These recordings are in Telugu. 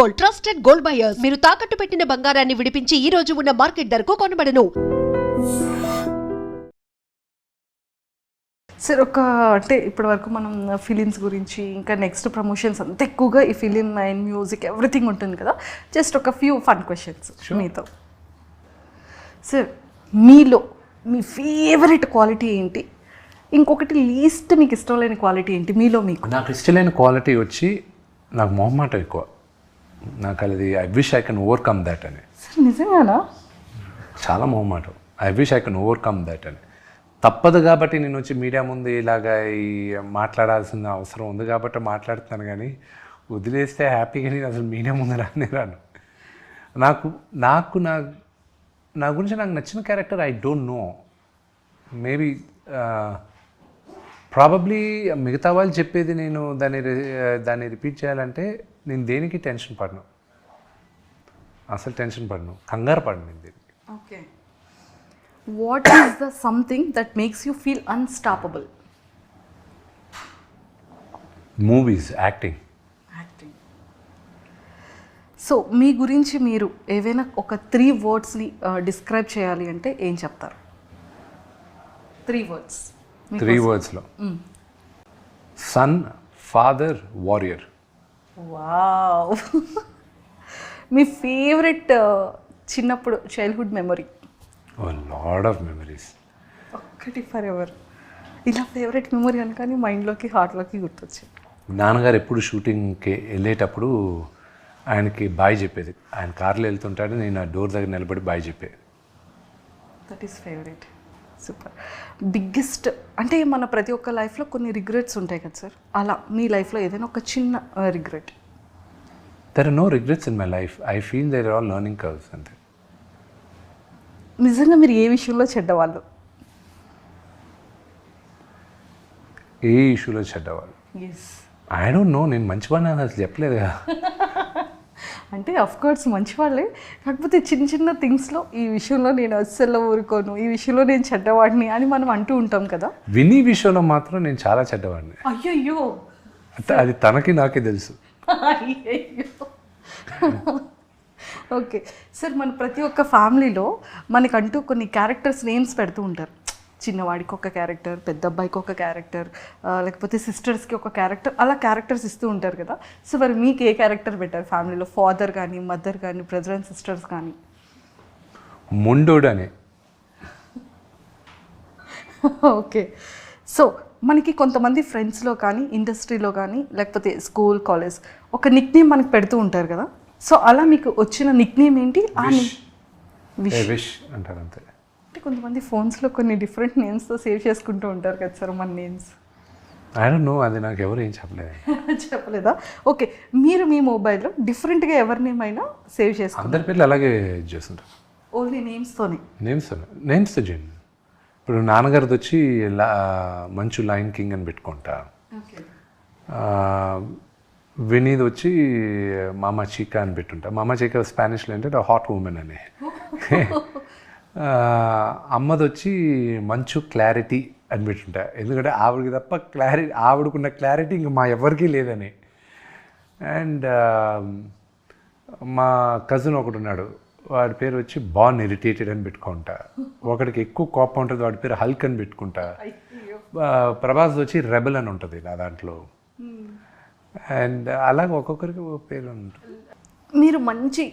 Gold trusted gold buyers. మీరు తాకట్టు పెట్టిన బంగారాన్ని విడిపించి ఈ రోజు ఉన్న మార్కెట్ ధరకు కొనబడను. సార్ ఒక అంటే ఇప్పటి వరకు మనం ఫిలిమ్స్ గురించి ఇంకా నెక్స్ట్ ప్రమోషన్స్ అంత ఎక్కువగా ఈ ఫిలిం అండ్ మ్యూజిక్ ఎవ్రీథింగ్ ఉంటుంది కదా. జస్ట్ ఒక ఫ్యూ ఫన్ క్వశ్చన్స్ మీతో. సార్ మీలో మీ ఫేవరెట్ క్వాలిటీ ఏంటి? ఇంకొకటి లీస్ట్ మీకు ఇష్టం లేని క్వాలిటీ ఏంటి? మీలో మీకు. నాకు ఇష్టమైన క్వాలిటీ వచ్చి నాకు మొహమాటం ఎక్కువ. నాకు అది I wish I can overcome that అని. నిజంగానా? చాలా మొహమాటం. I wish I can overcome that అని. తప్పదు కాబట్టి నేను వచ్చి మీడియా ముందు ఇలాగా ఈ మాట్లాడాల్సిన అవసరం ఉంది కాబట్టి మాట్లాడుతున్నాను కానీ వదిలేస్తే హ్యాపీగా నేను అసలు మీడియా ముందు రానే రాను. నాకు నాకు నా నా గురించి నాకు నచ్చిన character I don't know maybe probably మిగతా వాళ్ళు చెప్పేది నేను దాన్ని దాన్ని రిపీట్ చేయాలంటే నేను దేనికి టెన్షన్ పడను. అసలు టెన్షన్ పడను. కంగారు పడను నేను దీనికి. Okay. What is the something that makes you feel unstoppable movies acting acting so మీ గురించి మీరు ఏవైనా ఒక త్రీ వర్డ్స్ని డిస్క్రైబ్ చేయాలి అంటే ఏం చెప్తారు? త్రీ వర్డ్స్ త్రీ వర్డ్స్లో సన్ ఫాదర్ వారియర్ వావ్. మీ ఫేవరెట్ చిన్నప్పుడు childhood memory lot of memories ఒక్కటి ఫర్ ఎవర్ ఇలా ఫేవరెట్ మెమరీ అనగానే మైండ్లోకి హార్ట్లోకి గుర్తొచ్చింది నాన్నగారు ఎప్పుడు షూటింగ్కి వెళ్ళేటప్పుడు ఆయనకి బాయ్ చెప్పేది. ఆయన కార్లో వెళ్తుంటాడు నేను ఆ డోర్ దగ్గర నిలబడి బాయ్ చెప్పేది. That is favourite super biggest అంటే మన ప్రతి ఒక్క లైఫ్లో కొన్ని రిగ్రెట్స్ ఉంటాయి కదా సార్? అలా మీ లైఫ్లో ఏదైనా ఒక చిన్న regret there are no regrets in my life I feel there all learning curves అంతే. నిజంగా మీరు ఏ విషయంలో చెడ్డవాళ్ళు? ఏ ఇష్యూలో చెడ్డవాళ్ళు? ఐ డోంట్ నో నేను మంచివాడిని అని అసలు చెప్పలేదు కదా. అంటే అఫ్ కోర్స్ మంచి వాళ్ళే కాకపోతే చిన్న చిన్న థింగ్స్లో ఈ విషయంలో నేను అస్సలు ఊరుకోను. ఈ విషయంలో నేను చెడ్డవాడిని అని మనం అంటూ ఉంటాం కదా. విని విషయంలో మాత్రం నేను చాలా చెడ్డవాడిని. అయ్యయ్యో! అది తనకి నాకే తెలుసు. ఓకే. సార్ మన ప్రతి ఒక్క ఫ్యామిలీలో మనకంటూ కొన్ని క్యారెక్టర్స్ నేమ్స్ పెడుతూ ఉంటారు. చిన్నవాడికి ఒక క్యారెక్టర్ పెద్ద అబ్బాయికి ఒక క్యారెక్టర్ లేకపోతే సిస్టర్స్కి ఒక క్యారెక్టర్ అలా క్యారెక్టర్స్ ఇస్తూ ఉంటారు కదా. సో మరి మీకు ఏ క్యారెక్టర్ పెట్టారు ఫ్యామిలీలో ఫాదర్ కానీ మదర్ కానీ బ్రదర్ అండ్ సిస్టర్స్ కానీ ముండోడు అని ఓకే. సో మనకి కొంతమంది ఫ్రెండ్స్లో కానీ ఇండస్ట్రీలో కానీ లేకపోతే స్కూల్ కాలేజ్ ఒక నిక్ నేమ్ మనకి పెడుతూ ఉంటారు కదా. సో అలా మీకు వచ్చిన నిక్ నేమ్ ఏంటి? ఆ విష్ అంటారు అంతే. అంటే కొంతమంది ఫోన్స్లో కొన్ని డిఫరెంట్ నేమ్స్తో సేవ్ చేసుకుంటూ ఉంటారు కదా సార్ మన నేమ్స్. ఐ డోంట్ నో అది నాకు ఎవరు ఏం చెప్పలేదు. చెప్పలేదా? ఓకే మీరు మీ మొబైల్లో డిఫరెంట్గా ఎవరి నేమ్ అయినా సేవ్ చేసుకుంటారు. అందరి పేర్లు అలాగే చేస్తుంటారు. ఓన్లీ నేమ్స్తోనే. నేమ్స్ నేమ్స్ చేయండి. ఇప్పుడు నాన్నగారిది వచ్చి మంచు లైన్ కింగ్ అని పెట్టుకుంటా. వినీది వచ్చి మామా చీకా అని పెట్టుంటా. మామా చీకా స్పానిష్లో ఏంటంటే హాట్ ఉమెన్ అని. అమ్మది వచ్చి మంచు క్లారిటీ అని పెట్టుంటా. ఎందుకంటే ఆవిడకి తప్ప క్లారిటీ ఆవిడకున్న క్లారిటీ ఇంకా మా ఎవరికీ లేదని. అండ్ మా కజిన్ ఒకడు ఉన్నాడు వాడి పేరు వచ్చి బాన్ ఇరిటేటెడ్ అని పెట్టుకుంటా. ఒకడికి ఎక్కువ కోపం ఉంటుంది వాడి పేరు హల్క్ అని పెట్టుకుంటా. ప్రభాస్ వచ్చి రెబల్ అని ఉంటుంది నా దాంట్లో. అండ్ అలాగే ఒక్కొక్కరికి ఒక పేరు ఉంటుంది. మీరు మంచి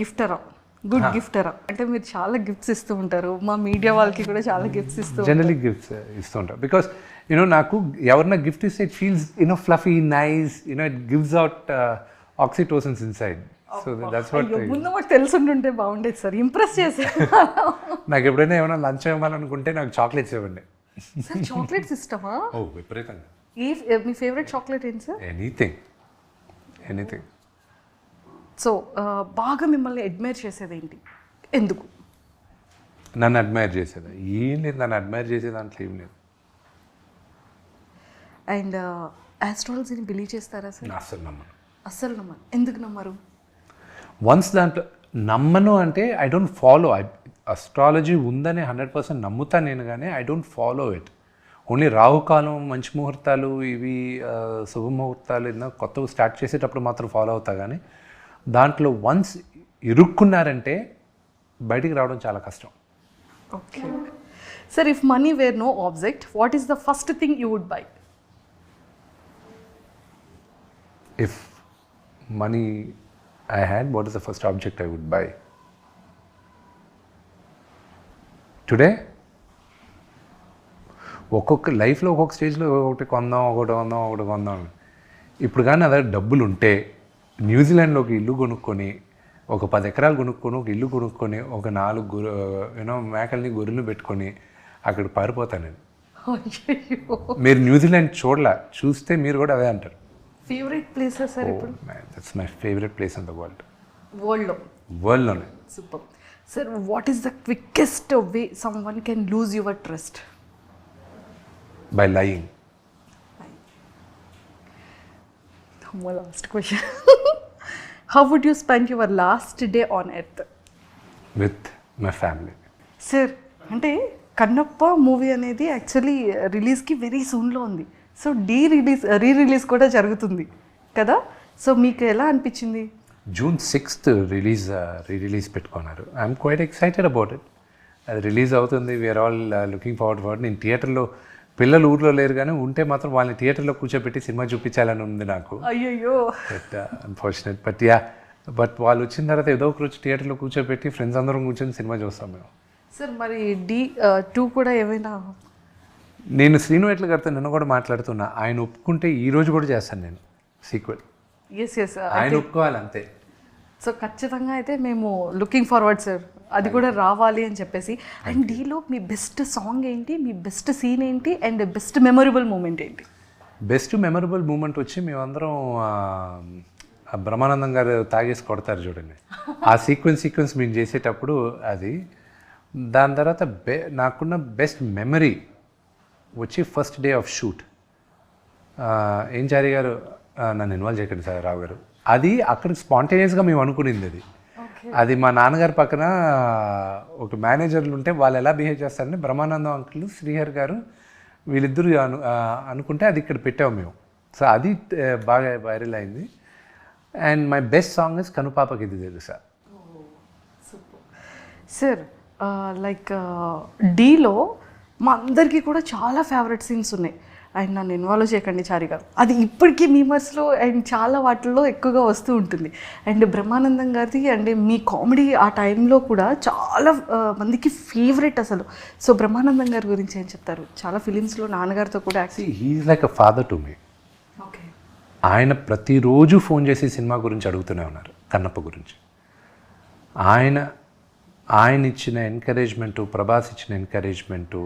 గిఫ్టరా గుడ్ గిఫ్టరా అంటే మీరు చాలా గిఫ్ట్స్ ఇస్తూ ఉంటారు. మా మీడియా వాళ్ళకి కూడా చాలా గిఫ్ట్స్ ఇస్తూ జనరలీ గిఫ్ట్స్ ఇస్తూ ఉంటాం బికాస్ యూనో నాకు ఎవరన్నా గిఫ్ట్ ఇస్తే it feels you know fluffy nice you know it gives out oxytocins inside so that's what ముందు మాకు తెలుసుంటుంటే బాగుండేది సార్. ఇంప్రెస్ చేసే. నాకు ఎప్పుడైనా ఏమైనా లంచ్ ఇవ్వాలనుకుంటే నాకు చాక్లెట్స్ ఇవ్వండి. సార్ చాక్లెట్స్ ఇష్టమా? ఓ విపరీతంగా. ఏ మీ ఫేవరెట్ చాక్లెట్ ఏంటి సార్? ఎనీథింగ్ ఎనీథింగ్ సో బాగా మిమ్మల్ని అడ్మైర్ చేసేది ఏంటి ఎందుకు? నన్ను అడ్మైర్ చేసేది? ఏం లేదు నన్ను అడ్మైర్ చేసే దాంట్లో ఏం లేదు. అండ్ ఆస్ట్రాలజీని బిలీవ్ చేస్తారా సార్ అస్సలు నమ్మను. అస్సలు నమ్మరు ఎందుకు నమ్మరు? వన్స్ దాంట్లో నమ్మను అంటే I don't follow I astrology ఉందని హండ్రెడ్ పర్సెంట్ నమ్ముతా నేను కానీ I don't follow it only రాహుకాలం మంచి ముహూర్తాలు ఇవి ఆ, శుభముహూర్తాలు ఏదైనా కొత్తవి స్టార్ట్ చేసేటప్పుడు మాత్రం ఫాలో అవుతా కానీ దాంట్లో వన్స్ ఇరుక్కున్నారంటే బయటికి రావడం చాలా కష్టం. Okay sir if money were no object what is the first thing you would buy if money I had, what is the first object I would buy? Today ఒక్కొక్క లైఫ్లో ఒక్కొక్క స్టేజ్లో ఒకటి కొందాం ఒకటి కొందాం ఒకటి కొందాం. ఇప్పుడు కానీ అదే డబ్బులు ఉంటే న్యూజిలాండ్లో ఒక ఇల్లు కొనుక్కొని ఒక పది ఎకరాలు కొనుక్కొని ఒక ఇల్లు కొనుక్కొని ఒక నాలుగు గొర్రె యూనో మేకల్ని గొర్రెలు పెట్టుకొని అక్కడ పారిపోతాను నేను. మీరు న్యూజిలాండ్ చూడలే చూస్తే మీరు కూడా అదే అంటారు. ఫేవరెట్ ప్లేసెస్ సార్ ఇప్పుడు? That's my favourite place in the world వరల్డ్లో వరల్డ్లోనే super sir what is the quickest way someone can lose your trust by lying last question how would you spend your last day on earth with my family sir అంటే కన్నప్ప మూవీ అనేది యాక్చువల్లీ రిలీజ్కి వెరీ సూన్లో ఉంది so D release re release కూడా జరుగుతుంది కదా? సో మీకు ఎలా అనిపించింది? June sixth release re release పెట్టుకున్నారు. I'm quite excited about it అది రిలీజ్ అవుతుంది. We're all looking forward forward నేను థియేటర్లో పిల్లలు ఊర్లో లేరు కానీ ఉంటే మాత్రం వాళ్ళని థియేటర్లో కూర్చోబెట్టి సినిమా చూపించాలని ఉంది నాకు. అయ్యయ్యో. But unfortunate but yeah but వాళ్ళు వచ్చిన తర్వాత ఏదో ఒక రోజు థియేటర్లో కూర్చోబెట్టి ఫ్రెండ్స్ అందరం కూర్చొని సినిమా చూస్తాం మేము. సార్ మరి డి టూ కూడా ఏమైనా? నేను శ్రీను ఎట్ల గారితో నిన్న కూడా మాట్లాడుతున్నా. ఆయన ఒప్పుకుంటే ఈ రోజు కూడా చేస్తాను నేను. సీక్వెల్ ఎస్ ఎస్ ఆయన ఒప్పుకోవాలి అంతే. సో ఖచ్చితంగా అయితే మేము లుకింగ్ ఫార్వర్డ్ సార్ అది కూడా రావాలి అని చెప్పేసి. అండ్ డీలో మీ బెస్ట్ సాంగ్ ఏంటి? మీ బెస్ట్ సీన్ ఏంటి? అండ్ బెస్ట్ మెమొరబుల్ మూమెంట్ ఏంటి? బెస్ట్ మెమరబుల్ మూమెంట్ వచ్చి మేమందరం బ్రహ్మానందం గారు తాగేసి కొడతారు చూడండి. ఆ సీక్వెన్స్ సీక్వెన్స్ మేము చేసేటప్పుడు అది. దాని తర్వాత బె నాకున్న బెస్ట్ మెమరీ వచ్చి ఫస్ట్ డే ఆఫ్ షూట్ ఏం చారి గారు నన్ను ఇన్వాల్వ్ చేయకండి సార్ రావు గారు. అది అక్కడ స్పాంటేనియస్గా మేము అనుకునింది అది. అది మా నాన్నగారి పక్కన ఒక మేనేజర్లు ఉంటే వాళ్ళు ఎలా బిహేవ్ చేస్తారని బ్రహ్మానందం అంకులు శ్రీహర్ గారు వీళ్ళిద్దరూ అను అనుకుంటే అది ఇక్కడ పెట్టాము మేము. సో అది బాగా వైరల్ అయింది. And my best song is కనుపాపకి ఇది తెలుసా? సార్ లైక్ డీలో మా అందరికీ కూడా చాలా ఫేవరెట్ సీన్స్ ఉన్నాయి. అండ్ నన్ను ఇన్వాల్వ్ చేయకండి చారి గారు అది ఇప్పటికీ మీమర్స్లో అండ్ చాలా వాటిల్లో ఎక్కువగా వస్తూ ఉంటుంది. అండ్ బ్రహ్మానందం గారిది అండ్ మీ కామెడీ ఆ టైంలో కూడా చాలా మందికి ఫేవరెట్ అసలు. సో బ్రహ్మానందం గారి గురించి ఏం చెప్తారు? చాలా ఫిలిమ్స్లో నాన్నగారితో కూడా he's like a father to me okay ఆయన ప్రతిరోజు ఫోన్ చేసి సినిమా గురించి అడుగుతూనే ఉన్నారు కన్నప్ప గురించి. ఆయన ఆయన ఇచ్చిన ఎంకరేజ్మెంటు ప్రభాస్ ఇచ్చిన ఎంకరేజ్మెంటు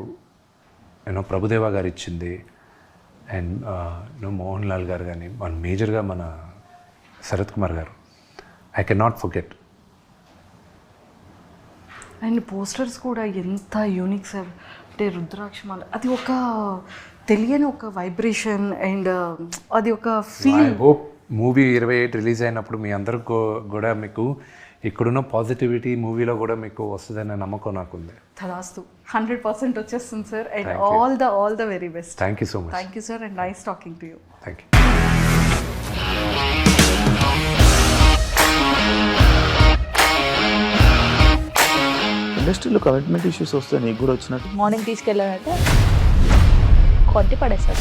యూనో ప్రభుదేవ గారు ఇచ్చింది అండ్ యూనో మోహన్ లాల్ గారు కానీ మన మేజర్గా మన శరత్ కుమార్ గారు. I can not forget. And posters కూడా ఎంత యూనిక్ సార్. అంటే రుద్రాక్షమాల అది ఒక తెలియని ఒక వైబ్రేషన్ అండ్ అది ఒక ఫీల్. హోప్ మూవీ ఇరవై ఎయిట్ రిలీజ్ అయినప్పుడు మీ అందరికి కూడా మీకు ఇక్కడున్న పాజిటివిటీ మూవీలో కూడా మీకు వస్తుందనే నమ్మకం నాకుంది. తదాస్తు. హండ్రెడ్ పర్సెంట్ వచ్చేస్తుంది sir. And. All the all the very best thank you so much thank you sir and nice talking to you thank you ఇండస్ట్రీలో కమిట్మెంట్ ఇష్యూస్ వస్తే నీకు కూడా వచ్చినట్టు? మార్నింగ్ తీసుకెళ్ళానంటే కొట్టి పడేస్తారు